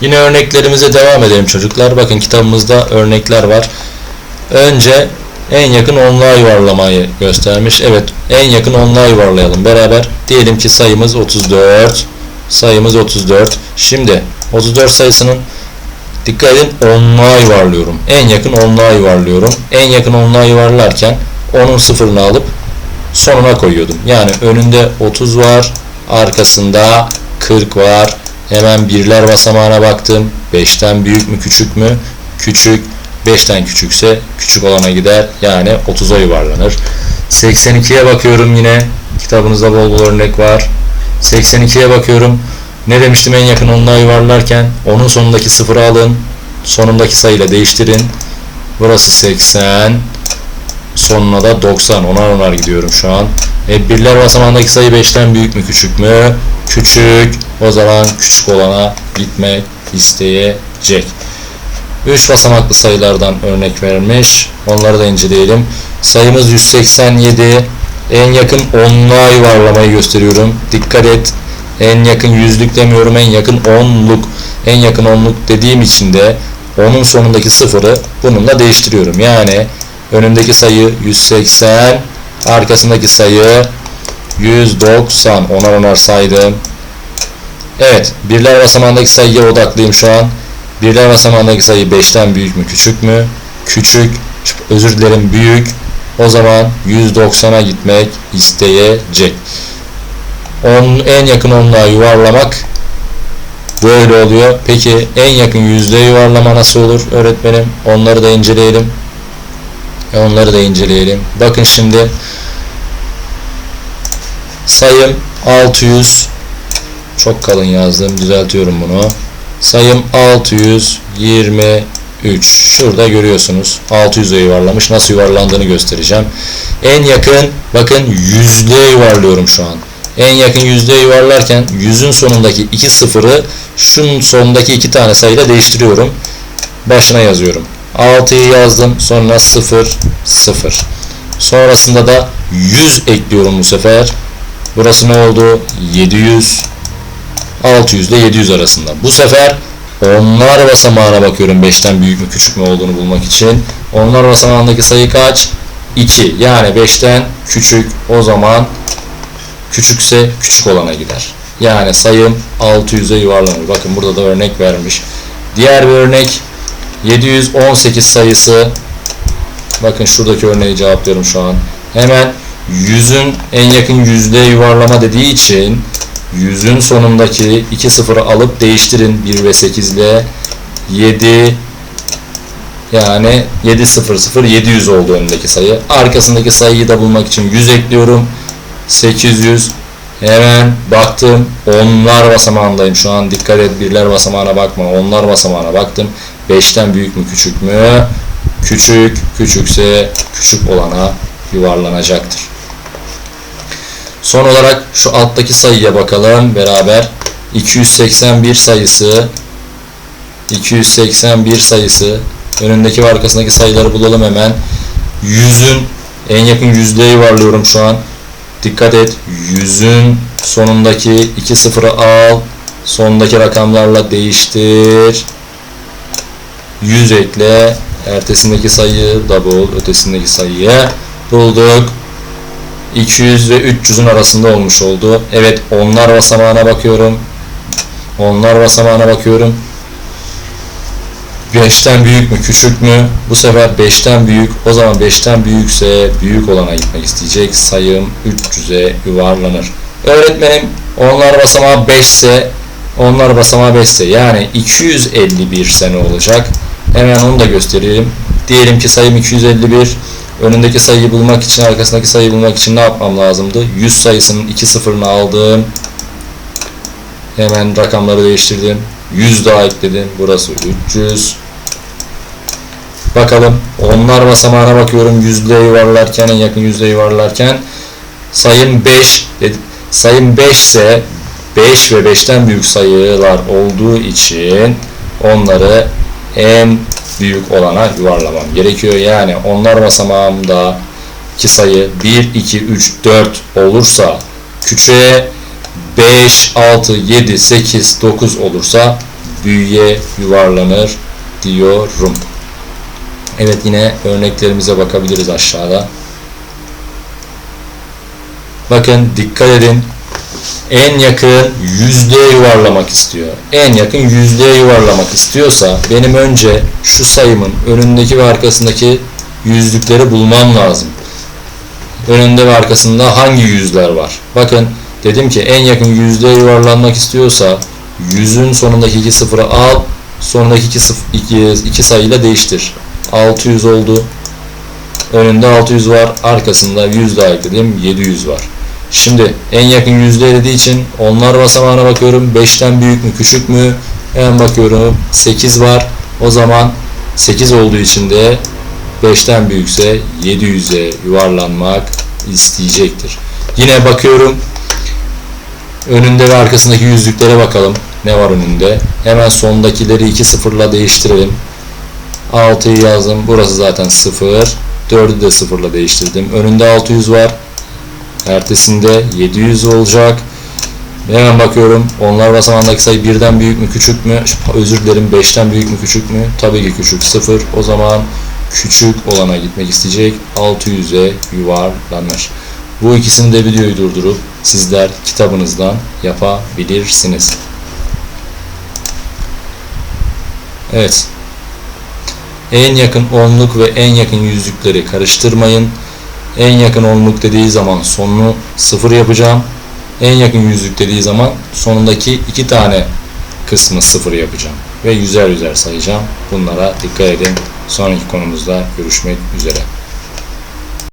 Yine örneklerimize devam edelim çocuklar. Bakın kitabımızda örnekler var. Önce en yakın onluğa yuvarlamayı göstermiş. Evet en yakın onluğa yuvarlayalım beraber. Diyelim ki sayımız 34. Sayımız 34. Şimdi 34 sayısının dikkat edin onluğa yuvarlıyorum. En yakın onluğa yuvarlıyorum. En yakın onluğa yuvarlarken onun sıfırını alıp sonuna koyuyordum. Yani önünde 30 var. Arkasında 40 var. Hemen birler basamağına baktım. 5'ten büyük mü küçük mü? Küçük. 5'ten küçükse küçük olana gider. Yani 30'a yuvarlanır. 82'ye bakıyorum yine. Kitabınızda bol bol örnek var. 82'ye bakıyorum. Ne demiştim en yakın onluğa yuvarlarken? Onun sonundaki sıfırı alın. Sonundaki sayıyla değiştirin. Burası 80. Sonuna da 90. Onar onar gidiyorum şu an. E, birler basamağındaki sayı 5'ten büyük mü küçük mü? Küçük. O zaman küçük olana gitmek isteyecek. 3 basamaklı sayılardan örnek vermiş. Onları da inceleyelim. Sayımız 187. En yakın onluğa yuvarlamayı gösteriyorum. Dikkat et. En yakın yüzlük demiyorum. En yakın onluk. En yakın onluk dediğim için de onun sonundaki sıfırı bununla değiştiriyorum. Yani önündeki sayı 180. Arkasındaki sayı 190. Onar onar saydım. Evet. Birler basamağındaki sayıya odaklıyım şu an. Birler basamağındaki sayı 5'ten büyük mü küçük mü? Küçük. Özür dilerim büyük. O zaman 190'a gitmek isteyecek. On, en yakın onluğa yuvarlamak böyle oluyor. Peki en yakın yüzlüğe yuvarlama nasıl olur öğretmenim? Onları da inceleyelim. E, Onları da inceleyelim. Bakın şimdi sayım 600 çok kalın yazdım. Düzeltiyorum bunu. Sayım 623. Şurada görüyorsunuz. 600'e yuvarlamış. Nasıl yuvarlandığını göstereceğim. En yakın bakın yüzlüğe yuvarlıyorum şu an. En yakın yüzlüğe yuvarlarken yüzün sonundaki iki sıfırı şunun sonundaki iki tane sayıyla değiştiriyorum. Başına yazıyorum. 6'yı yazdım. Sonra 0 0. Sonrasında da 100 ekliyorum bu sefer. Burası ne oldu? 700 600 ile 700 arasında. Bu sefer onlar basamağına bakıyorum 5'ten büyük mü küçük mü olduğunu bulmak için. Onlar basamağındaki sayı kaç? 2. Yani 5'ten küçük o zaman küçükse küçük olana gider. Yani sayım 600'e yuvarlanır. Bakın burada da örnek vermiş. Diğer bir örnek 718 sayısı. Bakın şuradaki örneği cevaplıyorum şu an. Hemen yüzün en yakın yüzlüğe yuvarlama dediği için yüzün sonundaki iki sıfırı alıp değiştirin 1 ve 8 ile 7 yani 7 0 0 700 oldu önündeki sayı. Arkasındaki sayıyı da bulmak için 100 ekliyorum. 800 hemen baktım onlar basamağındayım. Şu an dikkat et birler basamağına bakma. Onlar basamağına baktım. 5'ten büyük mü küçük mü? Küçük küçükse küçük olana yuvarlanacaktır. Son olarak şu alttaki sayıya bakalım. Beraber 281 sayısı 281 sayısı. Önündeki ve arkasındaki sayıları bulalım hemen. Yüzün en yakın yüzlüğe yuvarlıyorum şu an Dikkat et. Yüzün sonundaki iki sıfırı al. Sondaki rakamlarla değiştir. 100 ekle. Ertesindeki sayı bul. Ötesindeki sayıyı bulduk. 200 ve 300'ün arasında olmuş oldu. Evet onlar basamağına bakıyorum. Onlar basamağına bakıyorum. 5'ten büyük mü küçük mü? Bu sefer 5'ten büyük. O zaman 5'ten büyükse büyük olana gitmek isteyecek. Sayım 300'e yuvarlanır. Öğretmenim onlar basamağı 5 ise onlar basamağı 5 ise yani 251 sene olacak. Hemen onu da göstereyim. Diyelim ki sayım 251. Önündeki sayıyı bulmak için, arkasındaki sayıyı bulmak için ne yapmam lazımdı? 100 sayısının 2 sıfırını aldım. Hemen rakamları değiştirdim. 100 daha ekledim. Burası 300. Bakalım. Onlar basamağına bakıyorum. Yüzlüğe yuvarlarken, en yakın yüzlüğe yuvarlarken. Sayım 5. Sayım 5 ise 5 ve 5'ten büyük sayılar olduğu için onları en büyük olana yuvarlamam gerekiyor. Yani onlar basamağımda ki sayı 1, 2, 3, 4 olursa küçüğe 5, 6, 7, 8, 9 olursa büyüye yuvarlanır diyorum. Evet yine örneklerimize bakabiliriz aşağıda. Bakın dikkat edin. En yakın yüzlüğe yuvarlamak istiyor. En yakın yüzlüğe yuvarlamak istiyorsa benim önce şu sayımın önündeki ve arkasındaki yüzlükleri bulmam lazım. Önünde ve arkasında hangi yüzler var? Bakın dedim ki en yakın yüzlüğe yuvarlanmak istiyorsa yüzün sonundaki iki sıfırı al, sonundaki iki, sıf iki, iki sayıyla değiştir. 600 oldu. Önünde 600 var, arkasında 100 daha ekledim, 700 var. Şimdi en yakın yüzde dediği için onlar basamağına bakıyorum. 5'ten büyük mü küçük mü? Hemen bakıyorum 8 var. O zaman 8 olduğu için de 5'ten büyükse 700'e yuvarlanmak isteyecektir. Yine bakıyorum önünde ve arkasındaki yüzlüklere bakalım. Ne var önünde? Hemen sondakileri 2 sıfırla değiştirelim. 6'yı yazdım. Burası zaten 0. 4'ü de sıfırla değiştirdim. Önünde 600 var. Ertesinde 700 olacak. Hemen bakıyorum. Onlar basamağındaki sayı birden büyük mü küçük mü? Özür dilerim 5'ten büyük mü küçük mü? Tabii ki küçük 0. O zaman küçük olana gitmek isteyecek. 600'e yuvarlanır. Bu ikisini de videoyu durdurup sizler kitabınızdan yapabilirsiniz. Evet. En yakın onluk ve en yakın yüzlükleri karıştırmayın. En yakın onluk dediği zaman sonunu sıfır yapacağım. En yakın yüzlük dediği zaman sonundaki iki tane kısmı sıfır yapacağım. Ve yüzer yüzer sayacağım. Bunlara dikkat edin. Sonraki konumuzda görüşmek üzere.